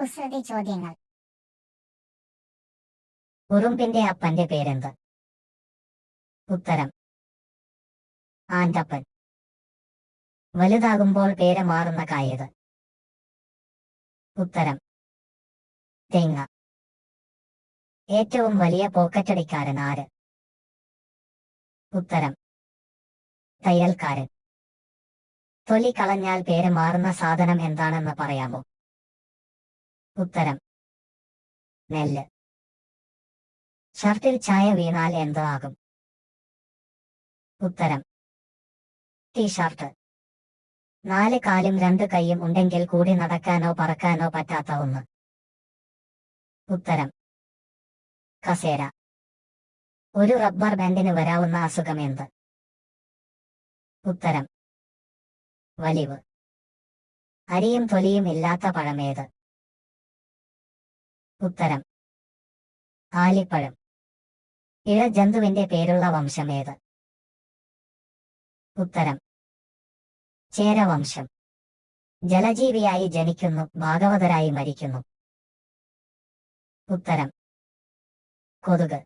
കുസൃതി ചോദ്യങ്ങൾ. ഉറുമ്പിന്റെ അപ്പന്റെ പേരെന്ത്? ഉത്തരം. ആന്റപ്പൻ വലുതാകുമ്പോൾ പേര് മാറുന്ന കായത് ഉത്തരം. തേങ്ങ. ഏറ്റവും വലിയ പോക്കറ്റടിക്കാരൻ ആര്? ഉത്തരം. തയ്യൽക്കാരൻ. തൊലി കളഞ്ഞാൽ പേര് മാറുന്ന സാധനം എന്താണെന്ന് പറയാമോ? ഉത്തരം. നെല്ല്. ഷർട്ടിൽ ചായ വീണാൽ എന്താകും? ഉത്തരം. ടീഷർട്ട് നാല് കാലും രണ്ട് കൈയും ഉണ്ടെങ്കിൽ കൂടി നടക്കാനോ പറക്കാനോ പറ്റാത്ത ഒന്ന്. ഉത്തരം. കസേര. ഒരു റബ്ബർ ബാൻഡിന് വരാവുന്ന അസുഖം എന്ത്? ഉത്തരം. വലിവ്. അരിയും തൊലിയും ഇല്ലാത്ത പഴമേത്? ഉത്തരം. ആലിപ്പഴം. ഇഴജന്തുവിന്റെ പേരുള്ള വംശമേത്. ഉത്തരം. ചേരവംശം. ജലജീവിയായി ജനിക്കുന്നു ഭാഗവതരായി മരിക്കുന്നു. ഉത്തരം. കൊതുക്.